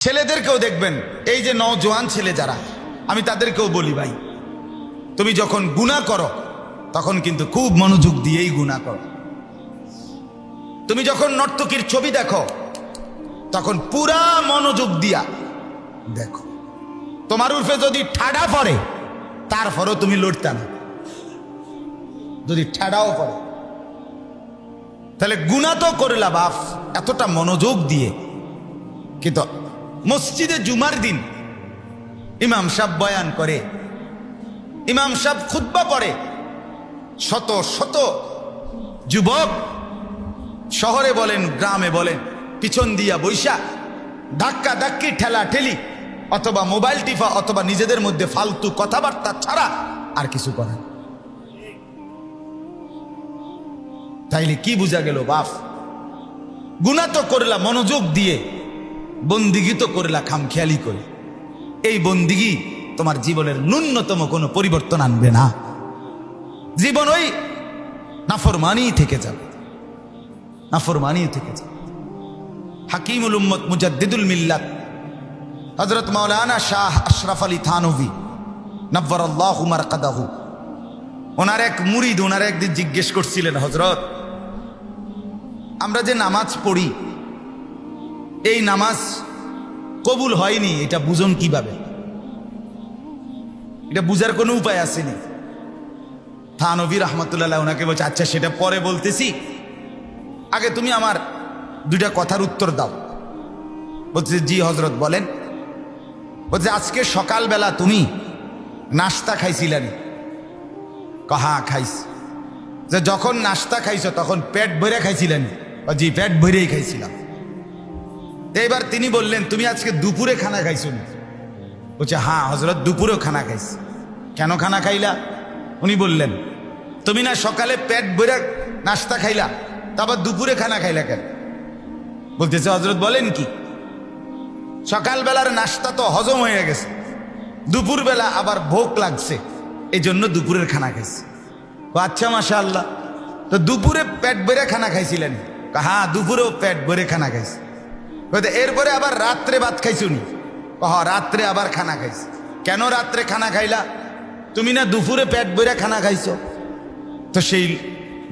ছেলেদেরকেও দেখবেন, এই যে নজওয়ান ছেলে যারা, আমি তাদেরকেও বলি ভাই, তুমি যখন গুণা করো, তখন কিন্তু খুব মনোযোগ দিয়েই গুণা করো। তুমি যখন নর্তকীর ছবি দেখো, তখন পুরা মনোযোগ দিয়া দেখো। তোমার উর্ফে যদি ঠাডা পড়ে, তারপরও তুমি লড়তে না। যদি ঠাডাও পড়ে। তাহলে গুণা তো করলা বাপ, এতটা মনোযোগ দিয়ে। কিন্তু মসজিদে জুমার দিন। ইমাম সাহ বয়ান করে। ইমাম সাহ খুদ্া পড়ে। শত শত যুবক শহরে বলেন, গ্রামে বলেন, পিছন দিয়া বৈশা, ধাক্কা ধাক্কি, ঠেলা ঠেলি, অথবা মোবাইল টিফা অথবা নিজেদের মধ্যে ফালতু কথাবার্তা ছাড়া আর কিছু করে। তাইলে কি বোঝা গেল, বাপ? গুণা তো করলা, মনোযোগ দিয়ে। বন্দিগি তো করলা খামখেয়ালি করে। এই বন্দিগি তোমার জীবনের ন্যূনতম কোনো পরিবর্তন আনবে না। জীবন ওই নাফরমানি থেকে যাবে। নাফরমানি থেকে যাবে। হাকিমুল উম্মত মুজাদ্দিদুল মিল্লাত হজরত মাওলানা শাহ আশরাফ আলী থানভি নব্বর আল্লাহ উমার কাদাহু ওনার এক মুরিদ, ওনার একদিন জিজ্ঞেস করছিলেন হজরত আমরা যে নামাজ পড়ি এই নামাজ কবুল হয়নি, এটা বুঝুন কীভাবে? এটা বুঝার কোনো উপায় আসেনি। থানবী রহমতুল্লাহ ওনাকে বলছে আচ্ছা সেটা পরে বলতেছি। আগে তুমি আমার দুইটা কথার উত্তর দাও। বলছে জি হজরত বলেন। বলছে আজকে সকালবেলা তুমি নাস্তা খাইছিলেন কহা খাইস যে যখন নাস্তা খাইছো, তখন পেট ভরে খাইছিলেন জি, পেট ভরেই খাইছিলাম। এইবার তিনি বললেন, তুমি আজকে দুপুরে খানা খাইছো না বলছে হ্যাঁ হজরত দুপুরেও খানা খাইছ। কেন খানা খাইলা? উনি বললেন, তুমি না সকালে পেট ভরে নাস্তা খাইলা, তারপর দুপুরে খানা খাইলা কেন? বলতেছে হজরত বলেন কি, সকালবেলার নাস্তা তো হজম হয়ে গেছে, দুপুরবেলা আবার ভোগ লাগছে এই জন্য দুপুরের খানা খাইছে। আচ্ছা মাসা আল্লাহ তো দুপুরে পেট ভরে খানা খাইছিলেন? হ্যাঁ দুপুরেও পেট ভরে খানা খাইছে। এরপরে আবার রাত্রে ভাত খাইছো নি? হ রাত্রে আবার খানা খাইছে। কেন রাত্রে খানা খাইলা? তুমি না দুপুরে পেট ভরে খানা খাইছ? তো সেই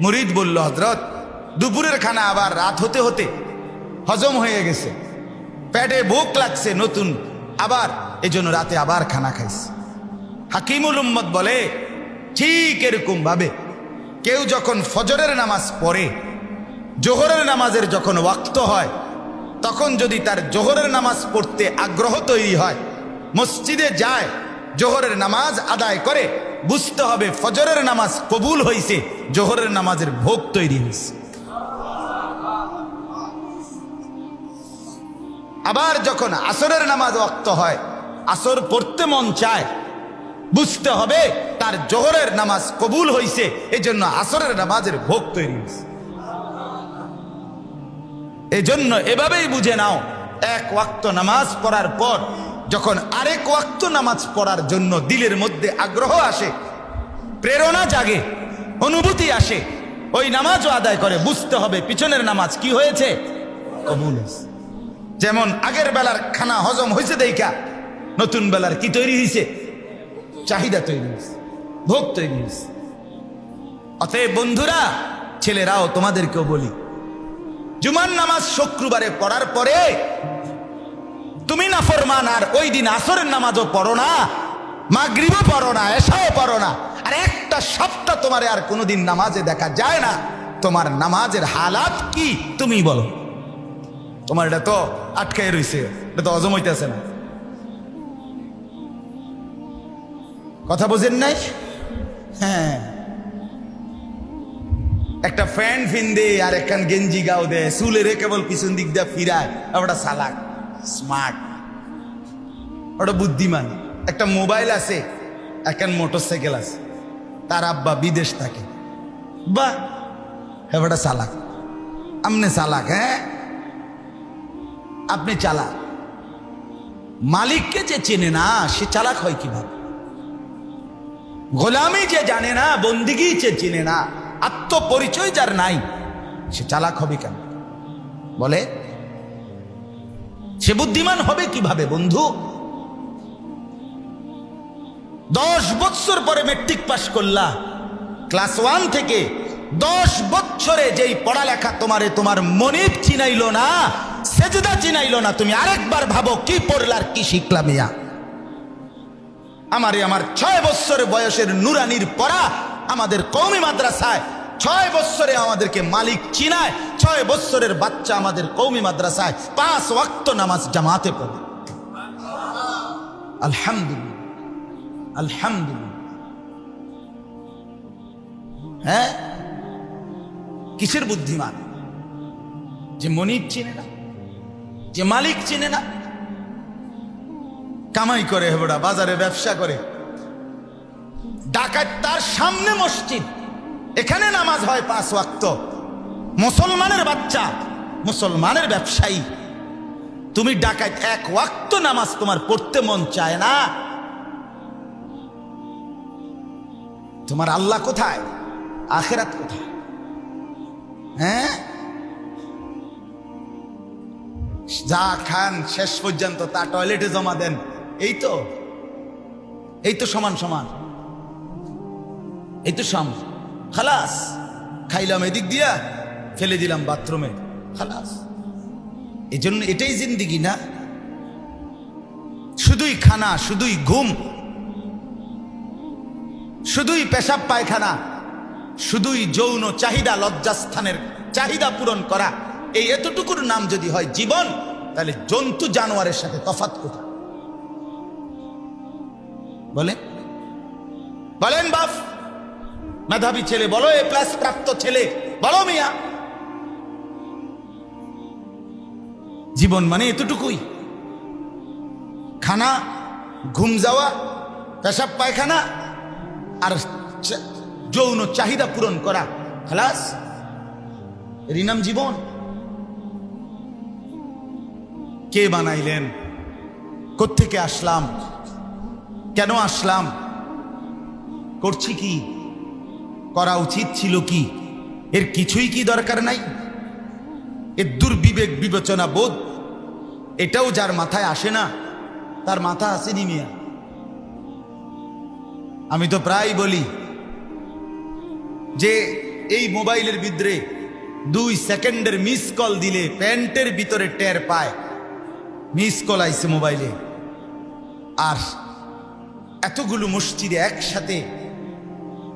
মুরিদ বলল হজরত দুপুরের খানা আবার রাত হতে হতে হজম হয়ে গেছে। পেটে ভোক লাগছে নতুন, আবার এই জন্য রাতে আবার খানা খাইছে। হাকিমুল উম্মদ বলে, ঠিক এরকম ভাবে, কেউ যখন ফজরের নামাজ পড়ে, জোহরের নামাজের যখন ওয়াক্ত হয় তখন যদি তার জোহরের নামাজ পড়তে আগ্রহ তৈরি হয়, মসজিদে যায়, জোহরের নামাজ আদায় করে, বুঝতে হবে ফজরের নামাজ কবুল হয়েছে জোহরের নামাজের ভোগ তৈরি হয়েছে আবার যখন আসরের নামাজ অক্ত হয়, আসর পড়তে মন চায়, বুঝতে হবে তার জোহরের নামাজ কবুল হয়েছে এই জন্য আসরের নামাজের ভোগ তৈরি হয়েছে এই জন্য এভাবেই বুঝে নাও, এক ওয়াক্ত নামাজ পড়ার পর যখন আরেক ওয়াক্ত নামাজ পড়ার জন্য দিলের মধ্যে আগ্রহ আসে, প্রেরণা জাগে, অনুভূতি আসে, ওই নামাজও আদায় করে, বুঝতে হবে পিছনের নামাজ কি হয়েছে। যেমন আগের বেলার খানা হজম হয়েছে দেখা, নতুন বেলার কি তৈরি হয়েছে? চাহিদা তৈরি হয়েছে, ভোগ তৈরি হয়েছে। অতএব বন্ধুরা, ছেলেরাও তোমাদেরকেও বলি জুমার নামাজ শুক্রবারে পড়ার পরে তুমি না ফরমান, আর ওই দিন আসরের নামাজও পড়ো না, মাগরিবও পড়ো না এসাও পড়ো না। আর একটা সপ্তাহ তোমার আর কোনোদিন নামাজে দেখা যায় না। তোমার নামাজের হালাত কি, তুমি বলো। তোমার এটা তো আটকাই রইছে, এটা তো হজম হইতেছে না। কথা বোঝেন নাই? হ্যাঁ। একটা ফ্যান ফিন দে আর একখান গেঞ্জি গাও দে। চুলে রে কেবল পিছন দিক দিয়ে ফিরায়। ওটা সালাক, স্মার্ট। ওটা বুদ্ধিমান। একটা মোবাইল আছে, একখান মোটর সাইকেল আছে। তার আব্বা বিদেশ থাকে। বা হ্যাঁ ওটা চালাক আমনে চালাক হ্যাঁ? আপনি চালাক। মালিককে যে চেনে না, সে চালাক হয় কীভাবে? গোলামি যে জানে না, বন্দিগি যে চেনে না আত্মপরিচয় যার নাই, সে চালাক হবে কেন? বলে, সে বুদ্ধিমান হবে কীভাবে বন্ধু? দশ বৎসর পরে মেট্রিক পাশ করলা। ক্লাস ওয়ান থেকে দশ বছরে যেই পড়ালেখা তোমারে তোমার মনিব চিনাইলো না, সেজদা চিনাইলো না, তুমি আরেকবার ভাবো কি পড়লার কি শিখলা মিয়া। আমারে আমার ছয় বছর বয়সের নুরানির পড়া আমাদের কৌমি মাদ্রাসায় ছয় বছরে আমাদেরকে মালিক চিনায়, ছয় বছরের বাচ্চা আমাদের কৌমি মাদ্রাসায় পাঁচ ওয়াক্ত নামাজ জামাতে পড়ে। আলহামদুলিল্লাহ আলহামদুলিল্লাহ। হ্যাঁ? কিসের বুদ্ধিমান? যে মনিব চিনে না, যে মালিক চিনে না। কামাই করে হেবড়া, বাজারে ব্যবসা করে। ডাকাত তার সামনে মসজিদ। এখানে নামাজ হয় পাঁচ ওয়াক্ত। মুসলমানের বাচ্চা, মুসলমানের ব্যবসায়ী। তুমি ডাকাত এক ওয়াক্ত নামাজ তোমার পড়তে মন চায় না। তোমার আল্লাহ কোথায়? আখেরাত কোথায়? হ্যাঁ? যা খান, শেষ পর্যন্ত তা টয়লেটে জমা দেন। এই তো। এই তো সমান সমান। এই তো সম খালাস। খাইলাম এদিক দিয়া, ফেলে দিলাম বাথরুমে। খালাস। এই জন্য এটাই জিন্দিগি না? শুধুই খানা, শুধুই ঘুম। শুধুই পেশাব পায়খানা। শুধুই যৌন চাহিদা, লজ্জাস্থানের চাহিদা পূরণ করা। এই এতটুকুর নাম যদি হয় জীবন, তাহলে জন্তু জানোয়ারের সাথে তফাত কোথায়? বলে বলেন বাপ। মেধাবী ছেলে, বলো, এ প্লাস প্রাপ্ত ছেলে। বলো, মিয়া। জীবন মানে এতটুকুই। খানা, ঘুম যাওয়া, পেশাব পায়খানা, আর যৌন চাহিদা পূরণ করা। খালাস, এরই নাম জীবন। কে বানাইলেন? কোত্থেকে আসলাম? কেন আসলাম? করছি কি? করা উচিত ছিল কি? এর কিছুই কি দরকার নাই? এর দুর্বিবেক বিবেচনা বোধ, এটাও যার মাথায় আসে না, তার মাথা আসেনি মিয়া। আমি তো প্রায় বলি যে, এই মোবাইলের ভিতরে দুই সেকেন্ডের মিস কল দিলে প্যান্টের ভিতরে টের পায়। মিস কল আইছে মোবাইলে। আর এতগুলো মসজিদে একসাথে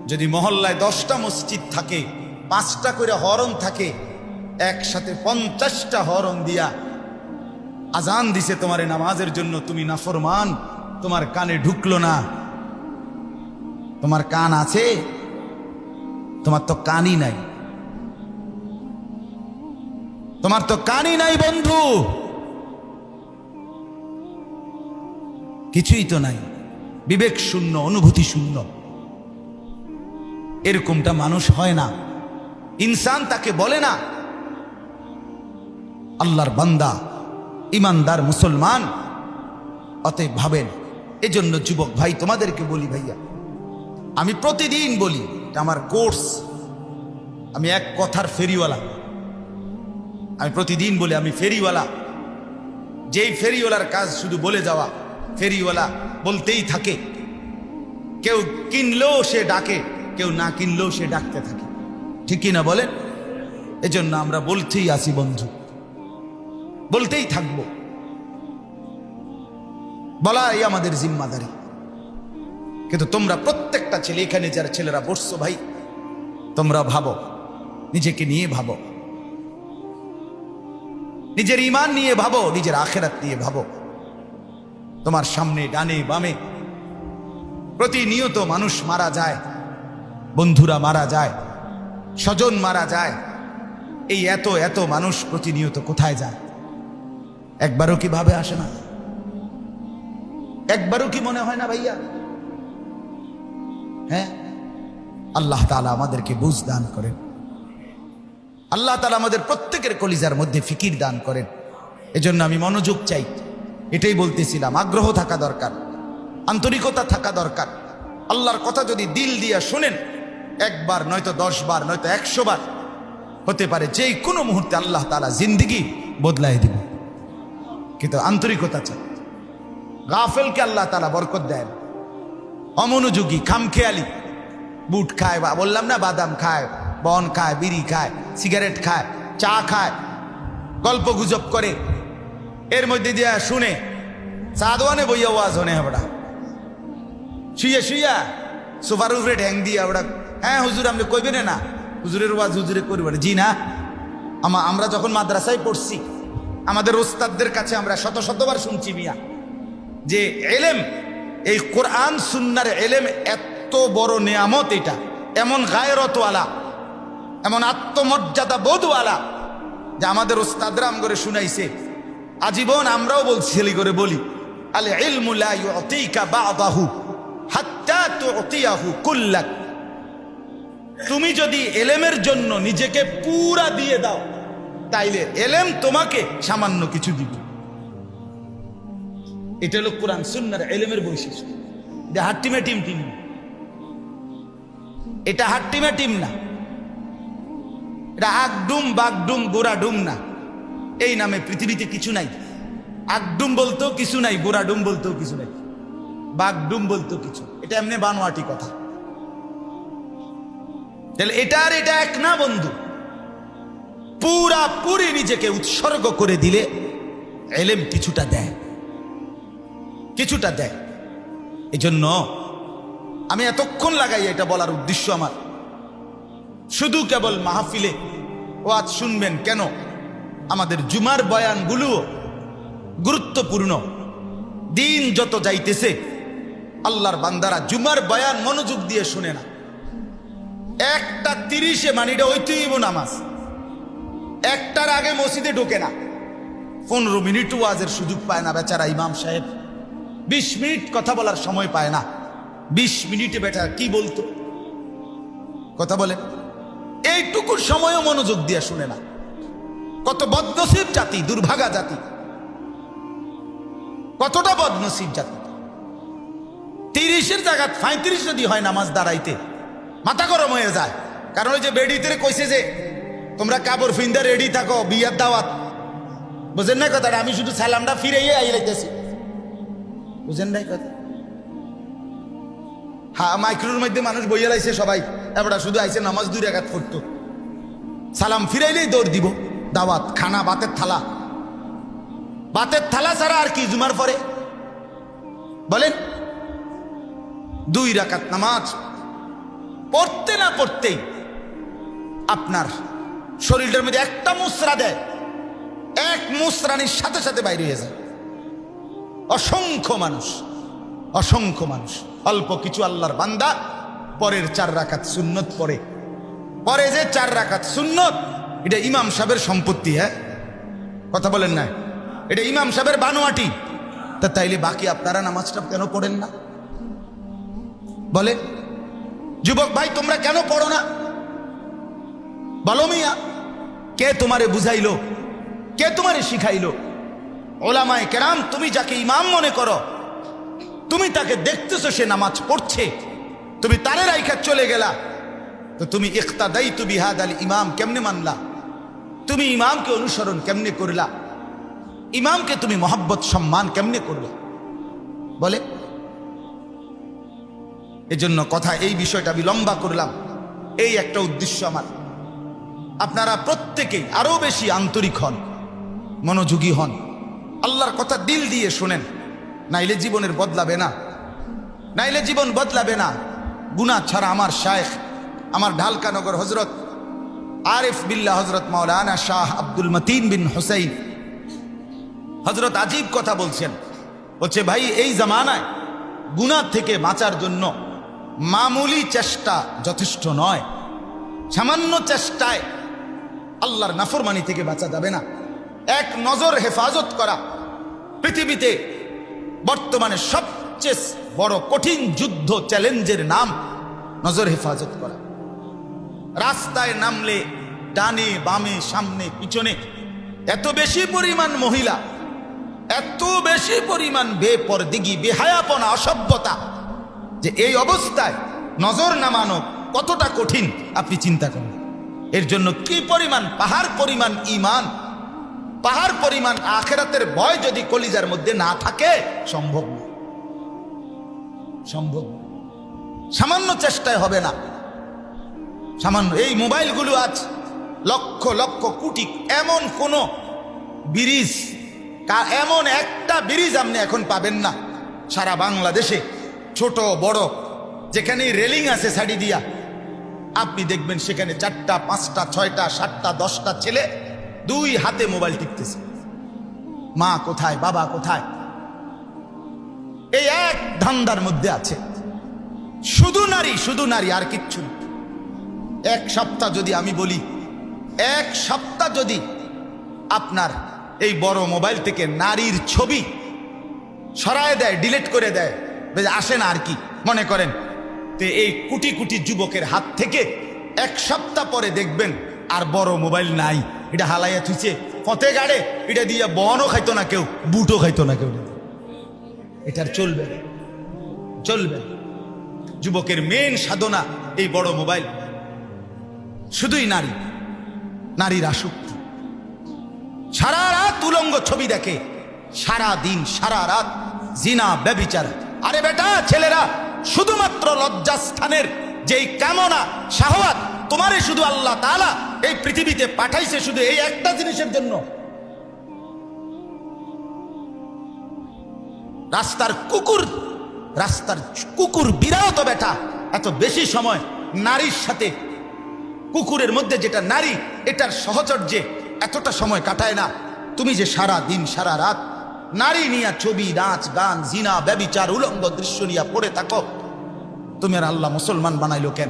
যদি মহল্লায় দশটা মসজিদ থাকে, পাঁচটা করে হরণ থাকে, একসাথে পঞ্চাশটা হরণ দিয়া আজান দিছে তোমার নামাজের জন্য, তুমি নাফরমান, তোমার কানে ঢুকলো না। তোমার কান আছে? তোমার তো কানই নাই। তোমার তো কানই নাই বন্ধু। কিছুই তো নাই। বিবেক শূন্য, অনুভূতি শূন্য। এরকমটা মানুষ হয় না। ইনসান তাকে বলে না, আল্লাহর বান্দা, ইমানদার মুসলমান। অতএব ভাবেন, এজন্য যুবক ভাই, তোমাদেরকে বলি ভাইয়া, আমি প্রতিদিন বলি আমার কোর্স, আমি এক কথার ফেরিওয়ালা। আমি প্রতিদিন বলি, আমি ফেরিওয়ালা। যেই ফেরিওয়ালার কাজ শুধু বলে যাওয়া, ফেরিওয়ালা বলতেই থাকে। কেউ কিনলেও সে ডাকে। কেউ না কিনলেও সে ডাকতে থাকে। ঠিক কি না বলেন? এজন্য আমরা বলতেই আসি, বন্ধু। বলতেই থাকব। বলাই আমাদের জিম্মাদারি। কিন্তু তোমরা প্রত্যেকটা ছেলে, এখানে যারা ছেলেরা বসছো ভাই, তোমরা ভাবো, নিজেকে নিয়ে ভাবো। নিজের ইমান নিয়ে ভাবো, নিজের আখেরাত নিয়ে ভাবো। তোমার সামনে, ডানে, বামে প্রতিনিয়ত মানুষ মারা যায়। বন্ধুরা মারা যায়, স্বজন মারা যায়, এই এত এত মানুষ প্রতিনিয়ত কোথায় যায়? একবারও কি ভাবে আসে না? একবারও কি মনে হয় না ভাইয়া? হ্যাঁ? আল্লাহ তালা আমাদেরকে বুঝ দান করেন। আল্লাহ তালা আমাদের প্রত্যেকের কলিজার মধ্যে ফিকির দান করেন। এজন্য আমি মনোযোগ চাই। এটাই বলতেছিলাম, আগ্রহ থাকা দরকার, আন্তরিকতা থাকা দরকার। আল্লাহর কথা যদি দিল দিয়া শুনেন একবার, নয়তো দশ বার নয়তো একশো বার হতে পারে যে কোনো মুহূর্তে আল্লাহ তালা জিন্দিগি বদলাই দিবে। কিন্তু আন্তরিকতা চাই। গাফেলকে আল্লাহ তালা বরকত দেয় না। অমনোযোগী, খামখেয়ালি, বুট খায় বা, বললাম না বাদাম খায়, বন খায়, বিড়ি খায়, সিগারেট খায়, চা খায়, গল্প গুজব করে, এর মধ্যে দিয়া শুনে, সাদওয়ানে বইয়া ওয়াজ হনে হাবড়া। শুইয়া শুইয়া সোফার উপরে ঢ্যাং দিয়ে আমরা হ্যাঁ হুজুর, আপনি কইবেন না। হুজুরের ওয়াজ হুজুরে করবেন জি না। আমা, আমরা যখন মাদ্রাসায় পড়ছি, আমাদের ওস্তাদদের কাছে আমরা শত শতবার শুনছি মিয়া, যে এলেম, এই কোরআন, সুন্নার এলেম এত বড় নিয়ামত এটা। এমন গায়রতওয়ালা, এমন আত্মমর্যাদা বোধওয়ালা, যে আমাদের ওস্তাদরা আম করে শুনাইছে। আজীবন আমরাও বলছি, ছেলে করে বলি আলে ইলমুলা ইউতিকা বাদাহু হাত্তা তুতিয়াহু কুল্লাক তুমি যদি এলেমের জন্য নিজেকে পুরা দিয়ে দাও, তাইলে এলেম তোমাকে সামান্য কিছু দিবে। এটা হলো কোরআন, সুন্নার এলেমের বৈশিষ্ট্য। এটা টিম এটা হাট্টিমে টিম না। এটা আগডুম বাগডুম গোড়া ডুম না। এই নামে পৃথিবীতে কিছু নাই। আগডুম বলতেও কিছু নাই গোড়া ডুম বলতেও কিছু নাই। বাগডুম বলতেও কিছু। এটা এমনি বানোয়াটি কথা। তাহলে এটা আর এটা এক না, বন্ধু? পুরা পুরি নিজেকে উৎসর্গ করে দিলে এলেম কিছুটা দেয়। কিছুটা দেয়। এই জন্য আমি এতক্ষণ লাগাই এটা বলার উদ্দেশ্য আমার। শুধু কেবল মাহফিলে ওয়াজ শুনবেন কেন আমাদের জুমার বয়ানগুলো গুরুত্বপূর্ণ। দিন যত যাইতেছে, আল্লাহর বান্দারা জুমার বয়ান মনোযোগ দিয়ে শুনে না। একটা তিরিশে মানে এটা ঐতিহ্য নামাজ। একটার আগে মসজিদে ঢোকে না। পনেরো মিনিট ওয়াজের সুযোগ পায় না বেচারা ইমাম সাহেব। বিশ মিনিট কথা বলার সময় পায় না। বিশ মিনিটে বেটা কি বলতো? কথা বলে। এইটুকুর সময়ও মনোযোগ দিয়ে শুনে না। কত বদনসিব জাতি, দুর্ভাগা জাতি। কতটা বদনসিব জাতি। তিরিশের জায়গা পঁয়ত্রিশ যদি হয় নামাজ দাঁড়াইতে মাথা গরম হয়ে যায়। কারণ ওই যে বেডিতে কইছে যে, তোমরা কাপড় ফিন্দা রেডি থাকো, বিয়ার দাওয়াত। বুঝেন না কথাটা? আমি শুধু সালামটা ফিরে আই লাইতেছি বুঝেন নাই কথা? হ্যাঁ মাইক্রোর মধ্যে মানুষ বইয়া লাইছে সবাই। এবার শুধু আইছে নামাজ দুই রেখাত পড়তো। সালাম ফিরাইলেই দৌড় দিব, দাওয়াত, খানা, বাতের থালা। বাতের থালা ছাড়া আর কি জুমার পরে? বলেন, দুই রাকাত নামাজ পড়তে না পড়তেই আপনার শরীরটার মধ্যে একটা মুসরা দেয়। এক মুসরানির সাথে সাথে বাইরে হয়ে যায়। অসংখ্য মানুষ অসংখ্য মানুষ। অল্প কিছু আল্লাহর বান্দা, পরের চার রাকাত সুন্নত পরে পরে যে চার রাকাত সুন্নত, এটা ইমাম সাহেবের সম্পত্তি হ্যাঁ? কথা বলেন না। এটা ইমাম সাহেবের বানোয়াটি। তা তাইলে বাকি আপনারা নামাজটা কেন পড়েন না? বলে যুবক ভাই, তোমরা কেন পড়ো না? বলো মিয়া, কে তোমারে বুঝাইলো? কে তোমারে শিখাইলো? ওলামায় কেরাম, তুমি যাকে ইমাম মনে করো, তুমি তাকে দেখতেছো সে নামাজ পড়ছে, তুমি তারে রাইখা চলে গেলা। তো তুমি ইখতাদাই তু বিহাদ আলী ইমাম কেমনে মানলা? তুমি ইমামকে অনুসরণ কেমনে করলা? ইমামকে তুমি মোহাব্বত, সম্মান কেমনে করলা? বলে এজন্য কথা এই বিষয়টা আমি লম্বা করলাম। এই একটা উদ্দেশ্য আমার। আপনারা প্রত্যেকেই আরও বেশি আন্তরিক হন, মনোযোগী হন। আল্লাহর কথা দিল দিয়ে শোনেন, নাইলে জীবনের বদলাবে না। নাইলে জীবন বদলাবে না। গুনা ছাড়া আমার শায়েখ, আমার ঢালকানগর হজরত আরিফ বিল্লা হজরত মাওলানা শাহ আব্দুল মতিন বিন হুসাইন। হজরত আজীব কথা বলছেন, বলছে, ভাই, এই জামানায় গুনার থেকে বাঁচার জন্য মামুলি চেষ্টা যথেষ্ট নয়। সামান্য চেষ্টায় আল্লাহর নাফরমানি থেকে বাঁচা যাবে না। এক নজর হেফাজত করা পৃথিবীতে বর্তমানে সবচেয়ে বড় কঠিন যুদ্ধ চ্যালেঞ্জের নাম নজর হেফাজত করা। রাস্তায় নামলে ডানে, বামে, সামনে, পিছনে এত বেশি পরিমাণ মহিলা, এত বেশি পরিমাণ বেপরদিগি, বেহায়াপনা, অসভ্যতা যে এই অবস্থায় নজর নামানো কতটা কঠিন, আপনি চিন্তা করেন। এর জন্য কি পরিমাণ পাহাড় পরিমাণ ইমান পাহাড় পরিমাণ আখেরাতের ভয় যদি কলিজার মধ্যে না থাকে, সম্ভব সম্ভব সামান্য চেষ্টায় হবে না। সামান্য, এই মোবাইলগুলো আজ লক্ষ লক্ষ কোটি, এমন কোন ব্রিজ এমন একটা ব্রিজ আপনি এখন পাবেন না। সারা বাংলাদেশে ছোট, বড় যেখানে রেলিং আছে সাইডি দিয়া, আপনি দেখবেন সেখানে চারটা, পাঁচটা, ছয়টা, সাতটা, দশটা ছেলে দুই হাতে মোবাইল টিপতেছে। মা কোথায়, বাবা কোথায়? এই এক ধান্দার মধ্যে আছে। শুধু নারী শুধু নারী, আর কিচ্ছু এক সপ্তাহ যদি আমি বলি, এক সপ্তাহ যদি আপনার এই বড় মোবাইল থেকে নারীর ছবি সরায় দেয়, ডিলিট করে দেয় আসে না আর কি, মনে করেন। তে এই কোটি কোটি যুবকের হাত থেকে এক সপ্তাহ পরে দেখবেন আর বড় মোবাইল নাই। এটা হালাইয়া থুইছে ফতে গাড়ে এটা দিয়ে বনও খাইতো না কেউ, বুটও খাইতো না কেউ। এটার চলবে চলবে। যুবকের মেন সাধনা এই বড় মোবাইল। শুধুই নারী, নারীর আসক্তি। সারা রাত উলঙ্গ ছবি দেখে, সারা দিন, সারা রাত জিনা, ব্যবিচার। আরে বেটা, ছেলেরা, শুধুমাত্র লজ্জাস্থানের যেই কামনা, শাহওয়াত তোমারে শুধু আল্লাহ তাআলা এই পৃথিবীতে পাঠাইছে শুধু এই একটা জিনিসের জন্য। রাস্তার কুকুর রাস্তার কুকুর বিরাও তো বেটা, এত বেশি সময় নারীর সাথে, কুকুরের মধ্যে যেটা নারী, এটার সহচর্যে এতটা সময় কাটায় না। তুমি যে সারা দিন সারা রাত নারী নিয়া ছবি, নাচ, গান, জিনা, ব্যবিচার, উলঙ্গ দৃশ্য নিয়ে পড়ে থাকো। তুমি আর আল্লাহ মুসলমান বানাইলো কেন?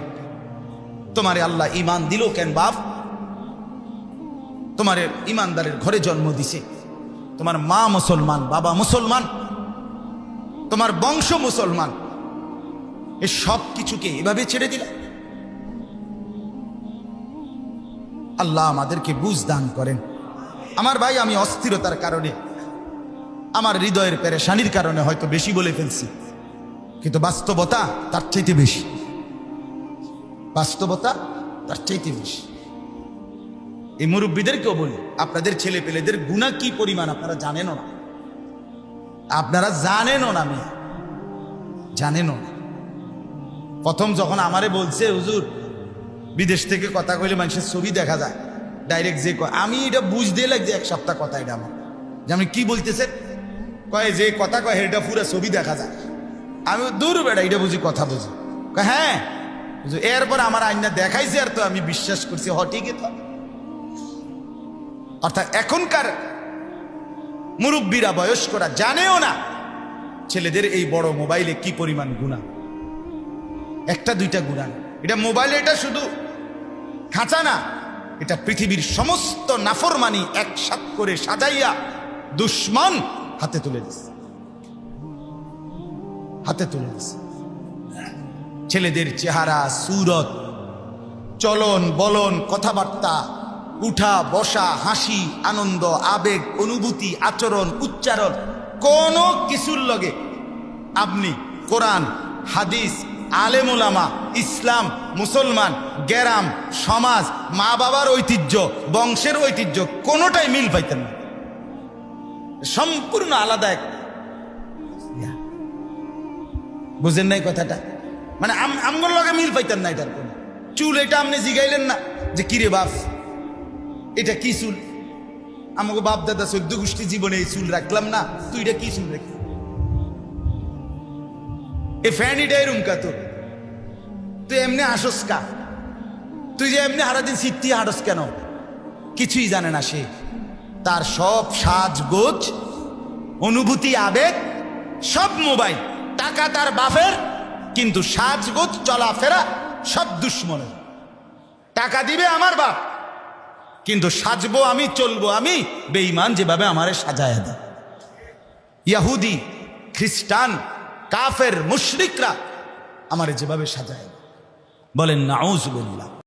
তোমারে আল্লাহ ইমান দিল কেন বাপ? তোমার ইমানদারের ঘরে জন্ম দিছে। তোমার মা মুসলমান, বাবা মুসলমান, তোমার বংশ মুসলমান। এ সব কিছুকে এভাবে ছেড়ে দিলা? আল্লাহ আমাদেরকে বুঝ দান করেন। আমার ভাই, আমি অস্থিরতার কারণে আমার হৃদয়ের পেরেশানির কারণে হয়তো বেশি বলে ফেলছি। কিন্তু বাস্তবতা তার চাইতে বেশি। বাস্তবতা তার চাইতে বেশি। এই মুরব্বীদেরকেও বলি, আপনাদের ছেলে পেলেদের গুণা কি পরিমাণ আপনারা জানেনও না। আপনারা জানেনও না মেয়ে। জানেনও না। প্রথম যখন আমারে বলছে, হুজুর, বিদেশ থেকে কথা কইলে মানুষের ছবি দেখা যায়। ডাইরেক্ট যে আমি এটা বুঝতে লাগছে এক সপ্তাহ কথা এটা আমার। যে আমি কি বলতেছে কয়, যে কথা কয় এটা পুরো ছবি দেখা যায়। আমি দূর বেড়া এটা বুঝি কথা বুঝি। হ্যাঁ এরপর আমার আইনা দেখাইছে আর তো আমি বিশ্বাস করছি, হ তো। অর্থাৎ এখনকার মুরব্বীরা বয়স্করা জানেও না ছেলেদের এই বড় মোবাইলে কি পরিমাণ গুণা। একটা, দুইটা গুণা এটা মোবাইলে, এটা শুধু খাঁচা না, এটা পৃথিবীর সমস্ত নাফরমানি একসাথ করে সাজাইয়া দুশ্মন হাতে তুলে দিছে। হাতে তুলে দিছে। ছেলেদের চেহারা, সুরত, চলন, বলন, কথাবার্তা, উঠা, বসা, হাসি, আনন্দ, আবেগ, অনুভূতি, আচরণ, উচ্চারণ, কোন কিছুর লগে আপনি কোরআন, হাদিস আলেমুলামা ইসলাম, মুসলমান, গ্যারাম, সমাজ মা বাবার ঐতিহ্য, বংশের ঐতিহ্য, কোনোটাই মিল পাইতেন না। সম্পূর্ণ আলাদা এক। বুঝেন নাই কথাটা? মানে আম- আমগোর লগে মিল পাইতেন না এটার কোনো। চুল এটা আপনি জিগাইলেন না যে, কিরে বাপ, এটা কি চুল? আমাকে বাপ দাদা চোদ্দ গোষ্ঠী জীবনে এই চুল রাখলাম না, তুই এটা কি চুল রাখলি? এ ফ্যান এটাই রুমকা তোর? তুই এমনি হাসস কা? তুই যে এমনি হারাদিন সিদ্ধি হারস কেন? কিছুই জানে না সে। তার সব সাজগোজ, অনুভূতি, আবেগ, সব মোবাইল। টাকা তার বাপের, কিন্তু সাজগোজ, চলাফেরা সব দুশ্মনের। টাকা দিবে আমার বাপ, কিন্তু সাজবো আমি, চলবো আমি, বেঈমান যেভাবে আমারে সাজায় দেয়। ইয়াহুদি, খ্রিস্টান, কাফের, মুশরিকরা আমারে যেভাবে সাজায়। বলেন, নাউজুবিল্লাহ।